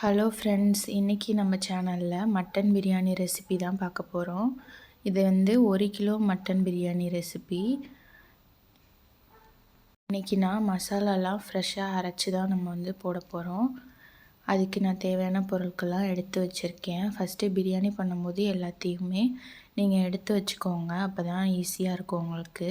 Hello friends இன்றைக்கி நம்ம சேனலில் மட்டன் பிரியாணி ரெசிபி தான் பார்க்க போகிறோம் இது வந்து ஒரு கிலோ மட்டன் பிரியாணி ரெசிபி இன்றைக்கி நான் மசாலாலாம் ஃப்ரெஷ்ஷாக அரைச்சி தான் நம்ம வந்து போட போகிறோம் அதுக்கு நான் தேவையான பொருட்கள்லாம் எடுத்து வச்சுருக்கேன். ஃபஸ்ட்டு பிரியாணி பண்ணும்போது எல்லாத்தையுமே நீங்கள் எடுத்து வச்சுக்கோங்க. அப்போ தான் ஈஸியாக இருக்கும் உங்களுக்கு.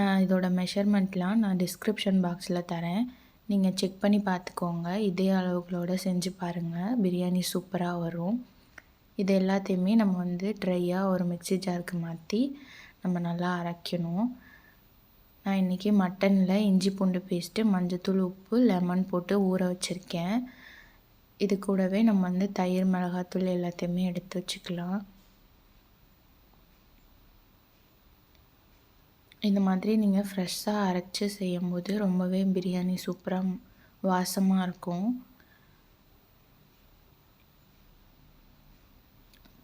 நான் இதோட மெஷர்மெண்ட்லாம் நான் டிஸ்கிரிப்ஷன் பாக்ஸில் தரேன். நீங்கள் செக் பண்ணி பார்த்துக்கோங்க இதே அளவுகளோடு செஞ்சு பாருங்கள் பிரியாணி சூப்பராக வரும். இது எல்லாத்தையுமே நம்ம வந்து ட்ரையாக ஒரு மிக்சி ஜாருக்கு மாற்றி நம்ம நல்லா அரைக்கணும். நான் இன்றைக்கி மட்டனில் இஞ்சி பூண்டு பேஸ்ட்டு மஞ்சத்தூள் உப்பு லெமன் போட்டு ஊற வச்சுருக்கேன். இது கூடவே நம்ம வந்து தயிர் மிளகாத்தூள் எல்லாத்தையுமே எடுத்து வச்சுக்கலாம். இந்த மாதிரி நீங்கள் ஃப்ரெஷ்ஷாக அரைச்சி செய்யும்போது ரொம்பவே பிரியாணி சூப்பராக வாசமாக இருக்கும்.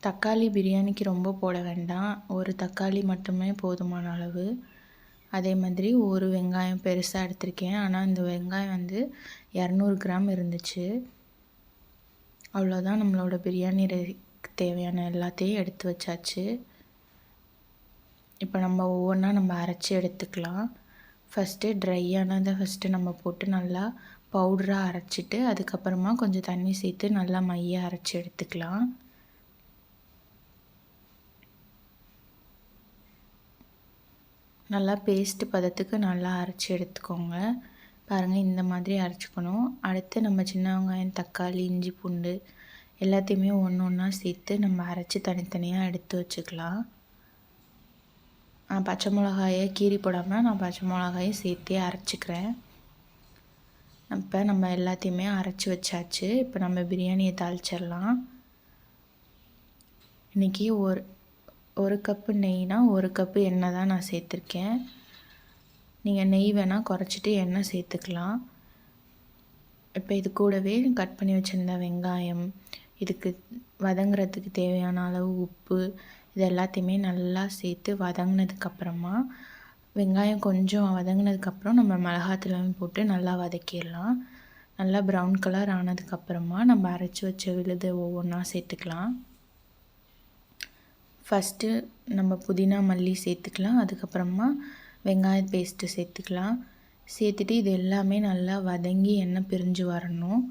தக்காளி பிரியாணிக்கு ரொம்ப போட வேண்டாம். ஒரு தக்காளி மட்டுமே போதுமான அளவு. அதே மாதிரி ஒரு வெங்காயம் பெருசாக எடுத்திருக்கேன். ஆனால் இந்த வெங்காயம் வந்து இரநூறு கிராம் இருந்துச்சு. அவ்வளோதான் நம்மளோட பிரியாணி தேவையான எல்லாத்தையும் எடுத்து வச்சாச்சு. இப்போ நம்ம ஒவ்வொன்றா நம்ம அரைச்சி எடுத்துக்கலாம். ஃபஸ்ட்டு ட்ரையானதை ஃபஸ்ட்டு நம்ம போட்டு நல்லா பவுடராக அரைச்சிட்டு அதுக்கப்புறமா கொஞ்சம் தண்ணி சேர்த்து நல்லா மைய அரைச்சி எடுத்துக்கலாம். நல்லா பேஸ்ட் பதத்துக்கு நல்லா அரைச்சி எடுத்துக்கோங்க. பாருங்கள் இந்த மாதிரி அரைச்சிக்கணும். அடுத்து நம்ம சின்ன வெங்காயம் தக்காளி இஞ்சி பூண்டு எல்லாத்தையுமே ஒன்று ஒன்றா சேர்த்து நம்ம அரைச்சி தனித்தனியாக எடுத்து வச்சுக்கலாம். பச்சை மிளகாயை கீரி போடாமல் நான் பச்சை மிளகாயை சேர்த்தே அரைச்சிக்கிறேன். இப்போ நம்ம எல்லாத்தையுமே அரைச்சி வச்சாச்சு. இப்போ நம்ம பிரியாணியை தாளிச்சிடலாம். இன்றைக்கி ஒரு ஒரு கப்பு நெய்னால் ஒரு கப்பு எண்ணெய் தான் நான் சேர்த்துருக்கேன். நீங்கள் நெய் வேணால் குறைச்சிட்டு எண்ணெய் சேர்த்துக்கலாம். இப்போ இது கூடவே கட் பண்ணி வச்சுருந்த வெங்காயம் இதுக்கு வதங்குறதுக்கு தேவையான அளவு உப்பு இது எல்லாத்தையுமே நல்லா சேர்த்து வதங்கினதுக்கப்புறமா வெங்காயம் கொஞ்சம் வதங்கினதுக்கப்புறம் நம்ம மிளகாத்தூளையும் போட்டு நல்லா வதக்கிடலாம். நல்லா ப்ரௌன் கலர் ஆனதுக்கப்புறமா நம்ம அரைச்சி வச்ச விழுது ஒவ்வொன்றா சேர்த்துக்கலாம். ஃபஸ்ட்டு நம்ம புதினா மல்லி சேர்த்துக்கலாம். அதுக்கப்புறமா வெங்காய பேஸ்ட்டு சேர்த்துக்கலாம். சேர்த்துட்டு இது எல்லாமே நல்லா வதங்கி எண்ணெய் பிரிஞ்சு வரணும்.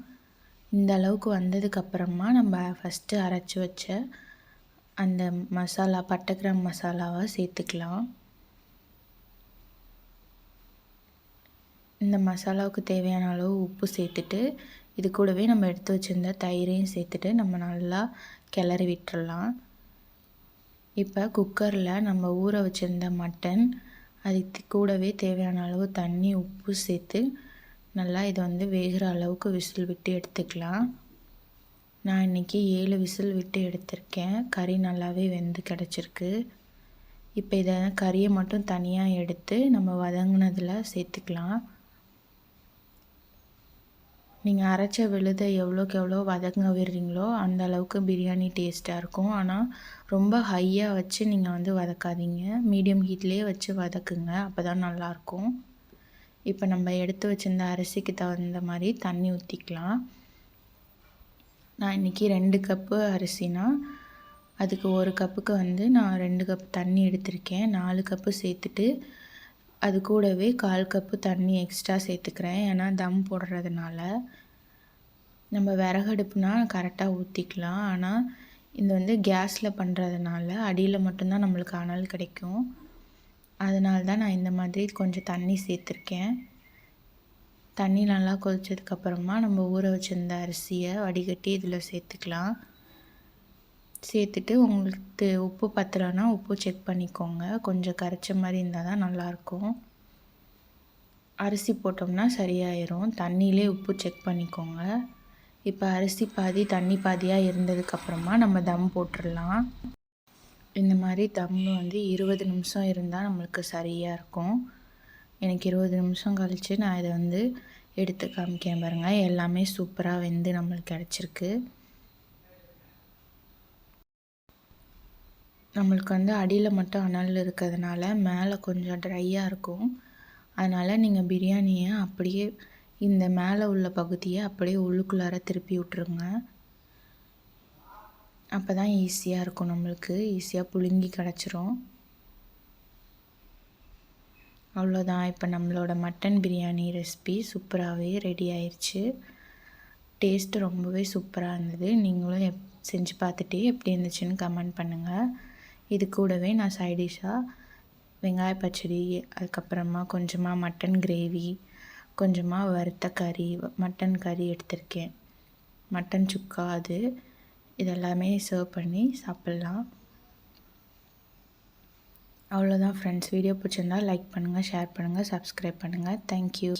இந்த அளவுக்கு வந்ததுக்கப்புறமா நம்ம ஃபஸ்ட்டு அரைச்சி வச்ச அந்த மசாலா பட்டை கிராம் மசாலாவை சேர்த்துக்கலாம். இந்த மசாலாவுக்கு தேவையான அளவு உப்பு சேர்த்துட்டு இது கூடவே நம்ம எடுத்து வச்சுருந்த தயிரையும் சேர்த்துட்டு நம்ம நல்லா கிளறி விட்டுடலாம் இப்போ குக்கரில் நம்ம ஊற வச்சுருந்த மட்டன் அது கூடவே தேவையான அளவு தண்ணி உப்பு சேர்த்து நல்லா இதை வந்து வேகிற அளவுக்கு விசில் விட்டு எடுத்துக்கலாம். நான் இன்றைக்கி ஏழு விசில் விட்டு எடுத்திருக்கேன். கறி நல்லாவே வெந்து கிடச்சிருக்கு. இப்போ இதை கறியை மட்டும் தனியாக எடுத்து நம்ம வதங்கினதில் சேர்த்துக்கலாம். நீங்கள் அரைச்ச விழுதை எவ்வளோக்கு எவ்வளோ வதங்க விடுறீங்களோ அந்த அளவுக்கு பிரியாணி டேஸ்ட்டாக இருக்கும். ஆனால் ரொம்ப ஹையாக வச்சு நீங்கள் வந்து வதக்காதீங்க. மீடியம் ஹீட்லேயே வச்சு வதக்குங்க அப்போ தான் நல்லாயிருக்கும். இப்போ நம்ம எடுத்து வச்சுருந்த அரிசிக்கு தகுந்த மாதிரி தண்ணி ஊற்றிக்கலாம் நான் இன்றைக்கி ரெண்டு கப்பு அரிசினா அதுக்கு ஒரு கப்புக்கு வந்து நான் ரெண்டு கப் தண்ணி எடுத்திருக்கேன். நாலு கப்பு சேர்த்துட்டு அது கூடவே கால் கப்பு தண்ணி எக்ஸ்ட்ரா சேர்த்துக்கிறேன். ஏன்னா தம் போடுறதுனால. நம்ம விறகடுப்புனா கரெக்டாக ஊற்றிக்கலாம் ஆனால் இது வந்து கேஸில் பண்ணுறதுனால அடியில் மட்டும்தான் நம்மளுக்கு அனல் கிடைக்கும். அதனால தான் நான் இந்த மாதிரி கொஞ்சம் தண்ணி சேர்த்துருக்கேன். தண்ணி நல்லா கொதிச்சதுக்கப்புறமா நம்ம ஊற வச்சுருந்த அரிசியை வடிகட்டி இதில் சேர்த்துக்கலாம். சேர்த்துட்டு உங்களுக்கு உப்பு பத்தலைன்னா உப்பு செக் பண்ணிக்கோங்க. கொஞ்சம் கரைச்ச மாதிரி இருந்தால் தான் நல்லாயிருக்கும் அரிசி போட்டோம்னா சரியாயிரும். தண்ணியிலே உப்பு செக் பண்ணிக்கோங்க. இப்போ அரிசி பாதி தண்ணி பாதியாக இருந்ததுக்கப்புறமா நம்ம தம் போட்டுடலாம் இந்த மாதிரி தம் வந்து இருபது நிமிஷம் இருந்தால் நம்மளுக்கு சரியாக இருக்கும். எனக்கு இருபது நிமிஷம் கழித்து நான் இதை வந்து எடுத்து காமிக்கிறேன் பாருங்கள் எல்லாமே சூப்பராக வெந்து நம்மளுக்கு கிடச்சிருக்கு. நம்மளுக்கு வந்து அடியில் மட்டும் அனல் இருக்கிறதுனால மேலே கொஞ்சம் ட்ரையாக இருக்கும். அதனால் நீங்கள் பிரியாணியை அப்படியே இந்த மேலே உள்ள பகுதியை அப்படியே உள்ளுக்குள்ளார திருப்பி விட்ருங்க அப்போ தான் ஈஸியாக இருக்கும் நம்மளுக்கு. ஈஸியாக புழுங்கி கிடச்சிரும். அவ்வளோதான். இப்போ நம்மளோட மட்டன் பிரியாணி ரெசிபி சூப்பராகவே ரெடி ஆயிடுச்சு டேஸ்ட்டு ரொம்பவே சூப்பராக இருந்தது. நீங்களும் எப் செஞ்சு பார்த்துட்டு எப்படி இருந்துச்சுன்னு கமெண்ட் பண்ணுங்கள் இது கூடவே நான் சைடிஷாக வெங்காய பச்சடி அதுக்கப்புறமா கொஞ்சமாக மட்டன் கிரேவி கொஞ்சமாக வறுத்த கறி மட்டன் கறி எடுத்திருக்கேன். மட்டன் சுக்கா அது. இதெல்லாமே சர்வ் பண்ணி சாப்பிட்லாம். அவ்வளோதான் ஃப்ரெண்ட்ஸ் வீடியோ பிடிச்சிருந்தா லைக் பண்ணுங்கள் ஷேர் பண்ணுங்கள் சப்ஸ்கிரைப் பண்ணுங்கள் தேங்க்யூ